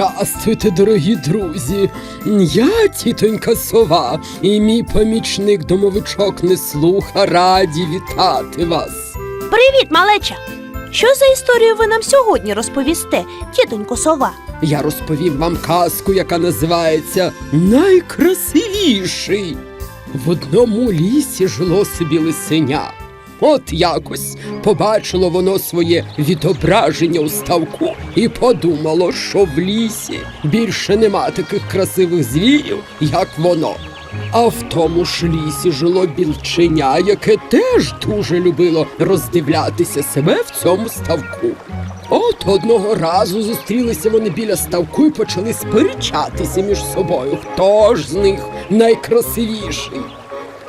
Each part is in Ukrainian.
Здрастуйте, дорогі друзі. Я тітонька сова і мій помічник домовичок Неслуха раді вітати вас. Привіт, малеча! Що за історію ви нам сьогодні розповісте, тітонько сова? Я розповім вам казку, яка називається Найкрасивіший. В одному лісі жило собі лисеня. От якось побачило воно своє відображення у ставку і подумало, що в лісі більше нема таких красивих звірів, як воно. А в тому ж лісі жило білченя, яке теж дуже любило роздивлятися себе в цьому ставку. От одного разу зустрілися вони біля ставку і почали сперечатися між собою. Хто ж з них найкрасивіший?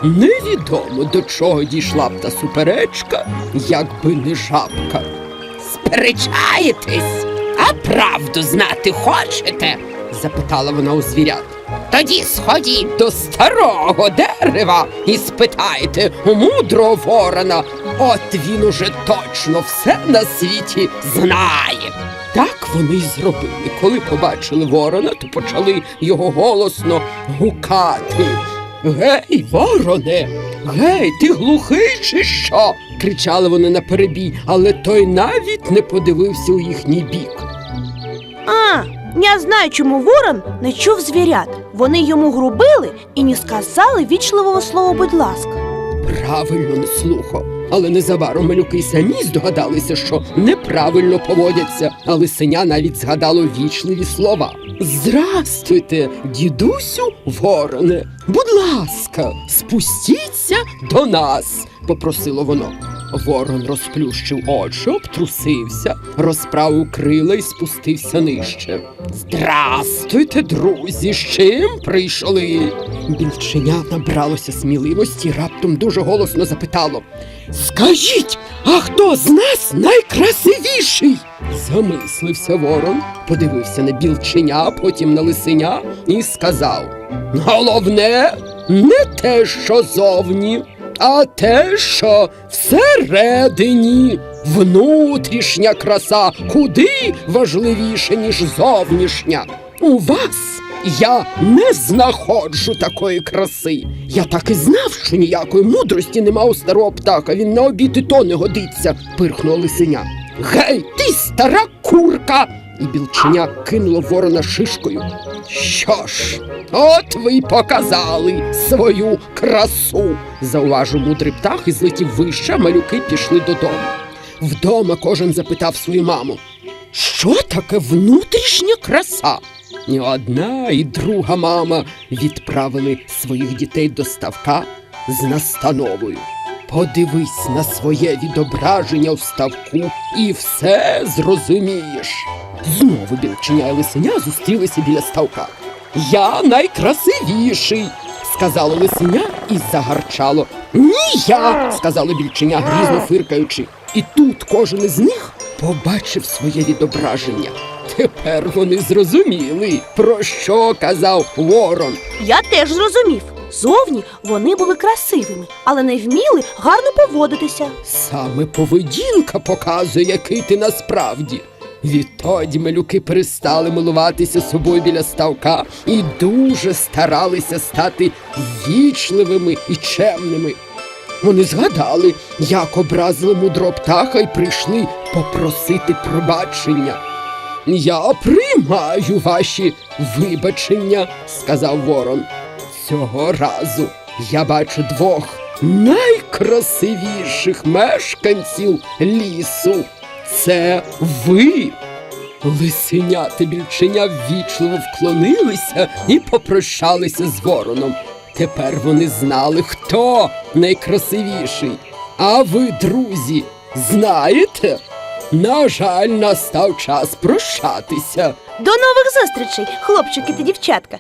Невідомо до чого дійшла б та суперечка, якби не жабка. Сперечаєтесь, а правду знати хочете? запитала вона у звірят. Тоді сходіть до старого дерева і спитайте у мудрого ворона. От він уже точно все на світі знає. Так вони й зробили. Коли побачили ворона, то почали його голосно гукати. Гей, вороне! Гей, ти глухий чи що? кричали вони на перебій, але той навіть не подивився у їхній бік. А, я знаю, чому ворон не чув звірят. Вони йому грубили і не сказали вічливого слова, будь ласка. Правильно не слухав. Але незабаром малюки й самі здогадалися, що неправильно поводяться, а лисеня навіть згадало вічливі слова. Здрастуйте, дідусю вороне. Будь ласка, спустіться до нас, попросило воно. Ворон розплющив очі, обтрусився, розправив крила і спустився нижче. Здрастуйте, друзі, з чим прийшли? Більченя набралося сміливості і раптом дуже голосно запитало. Скажіть, а хто з нас найкрасивіший? Замислився ворон, подивився на білченя, потім на лисеня і сказав: Головне, не те, що зовні, а те, що всередині. Внутрішня краса куди важливіша, ніж зовнішня. У вас я не знаходжу такої краси. Я так і знав, що ніякої мудрості нема у старого птаха. Він на обід і то не годиться, пирхнула лисеня. Гей, ти стара курка! І білченя кинуло ворона шишкою. Що ж, от ви й показали свою красу, зауважив мудрий птах і злетів вище, малюки пішли додому. Вдома кожен запитав свою маму, що таке внутрішня краса? І одна, і друга мама відправили своїх дітей до ставка з настановою. Подивись на своє відображення в ставку і все зрозумієш. Знову білченя і лисеня зустрілися біля ставка. Я найкрасивіший, сказало лисеня і загарчало. Ні, я, сказало більченя, грізно фиркаючи. І тут кожен із них побачив своє відображення. Тепер вони зрозуміли, про що казав ворон. Я теж зрозумів. Зовні вони були красивими, але не вміли гарно поводитися. Саме поведінка показує, який ти насправді. Відтоді малюки перестали милуватися собою біля ставка і дуже старалися стати вічливими і чемними. Вони згадали, як образили мудро птаха і прийшли попросити пробачення. Я приймаю ваші вибачення, сказав ворон. Цього разу я бачу двох найкрасивіших мешканців лісу. Це ви. Лисеня та більченя ввічливо вклонилися і попрощалися з вороном. Тепер вони знали, хто найкрасивіший. А ви, друзі, знаєте? На жаль, настав час прощатися. До нових зустрічей, хлопчики та дівчатка.